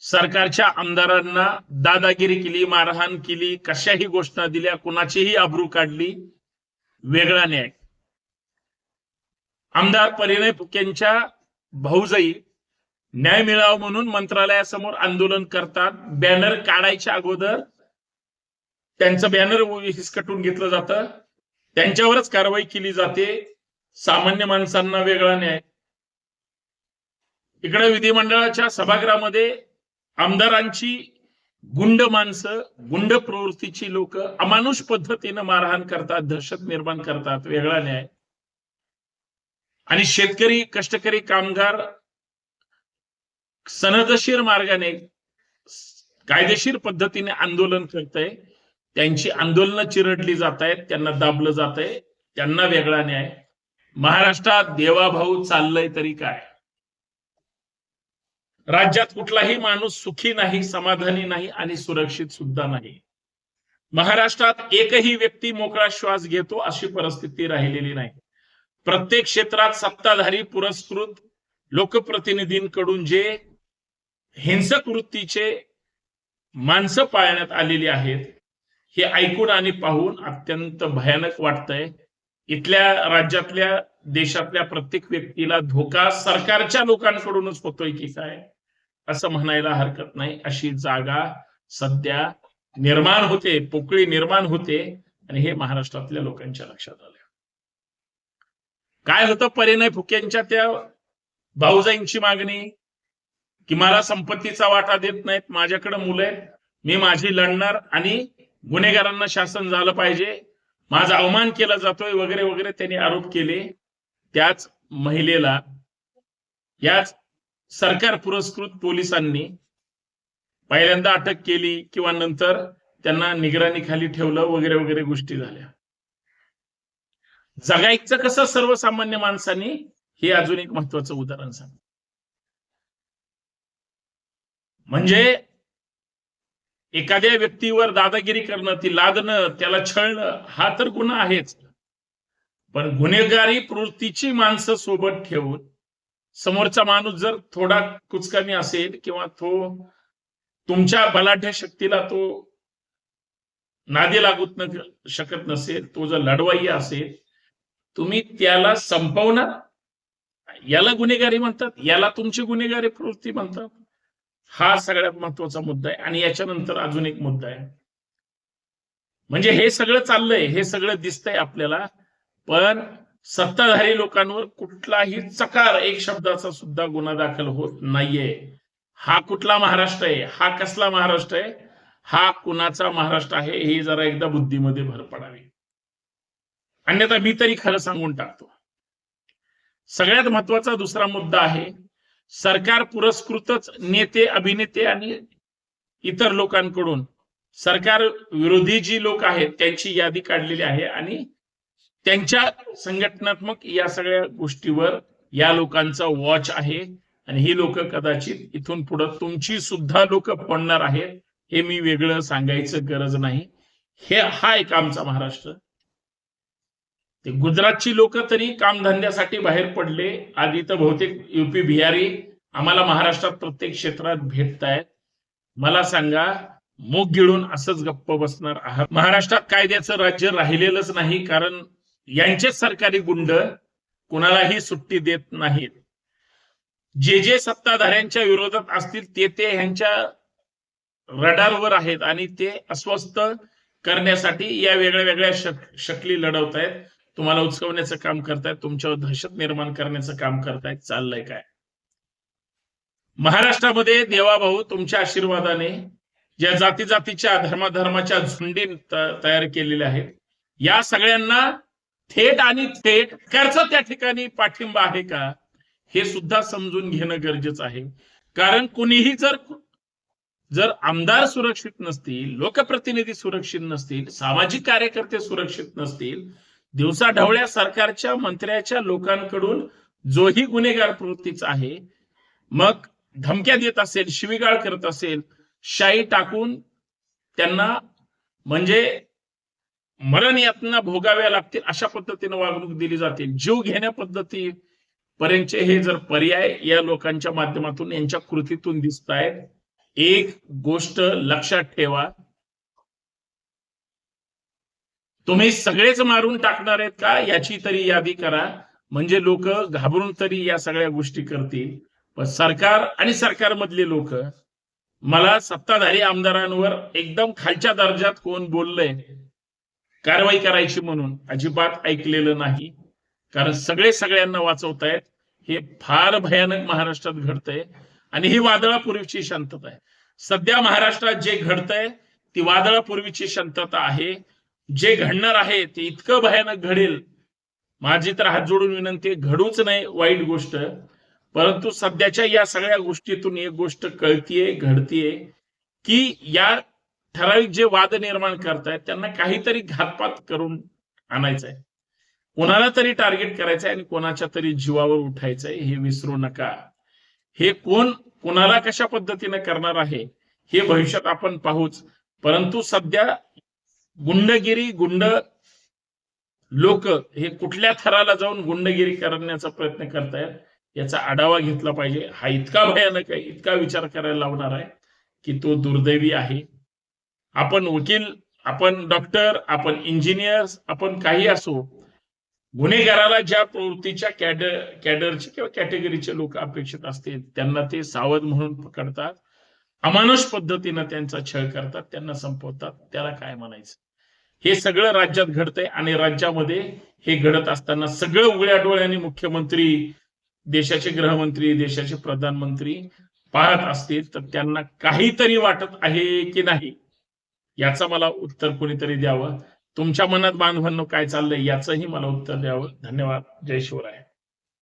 सरकारच्या आमदारांना दादागिरी केली मारहाण केली कशाही घोषणा दिल्या कुणाचीही आबरू काढली वेगळा न्याय. आमदार परिणय फुकेंच्या भाऊजाई न्याय मिळावं म्हणून मंत्रालयासमोर आंदोलन करतात. बॅनर काढायच्या अगोदर त्यांचं बॅनर हिसकटून घेतलं जातं. त्यांच्यावरच कारवाई केली जाते. सामान्य माणसांना वेगळा न्याय. इकडे विधिमंडळाच्या सभागृहामध्ये आमदारांची गुंड माणसं गुंड प्रवृत्तीची लोक अमानुष पद्धतीनं मारहाण करतात दहशत निर्माण करतात वेगळा न्याय. आणि शेतकरी कष्टकरी कामगार सनदशीर मार्गाने कायदेशीर पद्धतीने आंदोलन करतय. त्यांची आंदोलनं चिरडली जात आहेत त्यांना दाबलं जात आहे त्यांना वेगळा न्याय. महाराष्ट्रात देवाभाऊ चाललंय तरी काय? राज्यात कुठलाही माणूस सुखी नाही समाधानी नाही आणि सुरक्षित सुद्धा नाही. महाराष्ट्रात एकही व्यक्ती मोकळा श्वास घेतो अशी परिस्थिती राहिलेली नाही. प्रत्येक क्षेत्रात सत्ताधारी पुरस्कृत लोकप्रतिनिधींकडून जे हिंसक वृत्तीचे माणसं पाळण्यात आलेली आहेत हे ऐकून आणि पाहून अत्यंत भयानक वाटतंय. इथल्या राज्यातल्या देशातल्या प्रत्येक व्यक्तीला धोका सरकारच्या लोकांकडूनच होतोय की काय? असं म्हणायला हरकत नाही. अशी जागा सध्या निर्माण होते पोकळी निर्माण होते आणि हे महाराष्ट्रातल्या लोकांच्या लक्षात आलं. काय होतं? परिणय फुक्यांच्या त्या भाऊजाईंची मागणी की मला संपत्तीचा वाटा देत नाहीत माझ्याकडे मुलं आहेत मी माझी लढणार आणि गुन्हेगारांना शासन झालं पाहिजे. माझा अवमान केला जातोय वगैरे वगैरे त्यांनी आरोप केले. त्याच महिलेला याच सरकार पुरस्कृत पोलिसांनी पहिल्यांदा अटक केली किंवा नंतर त्यांना निगराणी खाली ठेवलं वगैरे वगैरे गोष्टी झाल्या. जगायचं कसं सर्वसामान्य माणसांनी हे अजून एक महत्वाचं उदाहरण सांग म्हणजे एखाद्या व्यक्तीवर दादागिरी करणं ती लादणं त्याला छळणं हा तर गुन्हा आहेच. पण गुन्हेगारी प्रवृत्तीची माणसं सोबत ठेवून समोरचा माणूस जर थोडा कुचकामी असेल किंवा तो तुमच्या बलाढ्य शक्तीला तो नादी लागूत न शकत नसेल तो जर लढवाई असेल तुम्ही त्याला संपवणार? याला गुन्हेगारी म्हणतात याला तुमची गुन्हेगारी प्रवृत्ती म्हणतात. हा सगळ्यात महत्त्वाचा मुद्दा आहे आणि याच्यानंतर अजून एक मुद्दा आहे. म्हणजे हे सगळं चाललंय हे सगळं दिसतंय आपल्याला पण सत्ताधारी लोकांवर कुठलाही चकार एक शब्दाचा सुद्धा गुन्हा दाखल होत नाहीये. हा कुठला महाराष्ट्र आहे? हा कसला महाराष्ट्र आहे? हा कुणाचा महाराष्ट्र आहे? हे जरा एकदा बुद्धीमध्ये भर पडावी. अन्यथा मी तरी खरं सांगून टाकतो. सगळ्यात महत्त्वाचा दुसरा मुद्दा आहे सरकार पुरस्कृतच नेते अभिनेते आणि इतर लोकांकडून सरकार विरोधी जी लोक आहेत त्यांची यादी काढलेली आहे आणि त्यांच्या संघटनात्मक या सगळ्या गोष्टीवर या लोकांचा वॉच आहे. आणि ही लोक कदाचित इथून पुढे तुमची सुद्धा लोक पडणार आहेत हे मी वेगळं सांगायचं गरज नाही. हे हा एक आमचा महाराष्ट्र. ते गुजरातची लोक तरी कामधंद्यासाठी बाहेर पडले. आधी तर बहुतेक युपी बिहारी आम्हाला महाराष्ट्रात प्रत्येक क्षेत्रात भेटतायत. मला सांगा मूग गिळून असंच गप्प बसणार आहात? महाराष्ट्रात कायद्याचं राज्य राहिलेलंच नाही कारण यांचे सरकारी गुंड कुणालाही सुट्टी देत नाहीत. जे जे सत्ताधाऱ्यांच्या विरोधात असतील ते ते ह्यांच्या रडारवर आहेत आणि ते अस्वस्थ करण्यासाठी या वेगळ्या वेगळ्या शक शकली लढवत आहेत तुम्हाला उचकवण्याचं काम करतायत तुमच्यावर दहशत निर्माण करण्याचं काम करतायत. चाललंय काय? महाराष्ट्रामध्ये देवाभाऊ तुमच्या आशीर्वादाने ज्या जाती जातीच्या धर्माधर्माच्या झुंडी त- तयार केलेल्या आहेत या सगळ्यांना थेट आणि थेट त्याचा त्या ठिकाणी पाठिंबा आहे का? हे सुद्धा समजून घेणं गरजेचं आहे. कारण कुणीही जर जर आमदार सुरक्षित नसतील लोकप्रतिनिधी सुरक्षित नसतील सामाजिक कार्यकर्ते सुरक्षित नसतील दिवसा ढवळ्या सरकारच्या मंत्र्याच्या लोकांकडून जोही गुन्हेगार प्रवृत्तीचा आहे. मग धमक्या देत असेल शिवीगाळ करत असेल शाई टाकून त्यांना म्हणजे मरण यातना भोगाव्या लागतील अशा पद्धतीने वागणूक दिली जाते. जीव घेण्या पद्धती पर्यंतचे हे जर पर्याय या लोकांच्या माध्यमातून यांच्या कृतीतून दिसत आहेत एक गोष्ट लक्षात ठेवा. तुम्ही सगळेच मारून टाकणार आहेत का? याची तरी यादी करा. म्हणजे लोक घाबरून तरी या सगळ्या गोष्टी करतील. पण सरकार आणि सरकारमधले लोक मला सत्ताधारी आमदारांवर एकदम खालच्या दर्जात कोण बोललंय कारवाई करायची म्हणून अजिबात ऐकलेलं नाही. कारण सगळे सगळ्यांना वाचवतायत. हे फार भयानक महाराष्ट्रात घडतंय. आणि ही वादळापूर्वीची शांतता आहे. सध्या महाराष्ट्रात जे घडतंय ती वादळापूर्वीची शांतता आहे. जे घडणार आहे ते इतकं भयानक घडेल. माझी तर हात जोडून विनंती घडूच नाही वाईट गोष्ट. परंतु सध्याच्या या सगळ्या गोष्टीतून एक गोष्ट कळतीये घडतीये की या ठराविक जे वाद निर्माण करतायत त्यांना काहीतरी घातपात करून आणायचंय. कोणाला तरी टार्गेट करायचंय आणि कोणाच्या तरी जीवावर उठायचंय हे विसरू नका. हे कोण कोणाला कशा पद्धतीने करणार आहे हे भविष्यात आपण पाहूच. परंतु सध्या गुंडगिरी गुंड लोक हे कुठल्या थराला जाऊन गुंडगिरी करण्याचा प्रयत्न करतायत याचा आढावा घेतला पाहिजे. हा इतका भयानक आहे इतका विचार करायला लावणार आहे की तो दुर्दैवी आहे. आपण वकील आपण डॉक्टर आपण इंजिनियर्स आपण काही असो गुन्हेगाराला ज्या प्रवृत्तीच्या कॅडर कॅडरचे किंवा कॅटेगरीचे लोक अपेक्षित असतील त्यांना ते सावध म्हणून पकडतात. अमानुष पद्धतीनं त्यांचा छळ करतात त्यांना संपवतात. त्याला काय म्हणायचं? हे सगळं राज्यात घडतंय आणि राज्यामध्ये हे घडत असताना सगळं उघड्या डोळ्याने मुख्यमंत्री देशाचे गृहमंत्री देशाचे प्रधानमंत्री पाहत असतील तर त्यांना काहीतरी वाटत आहे की नाही? याचं मला उत्तर कोणीतरी द्यावं? तुमच्या मनात बांधवांनो काय चाललंय याचंही मला उत्तर द्यावं? धन्यवाद. जय शिवराय.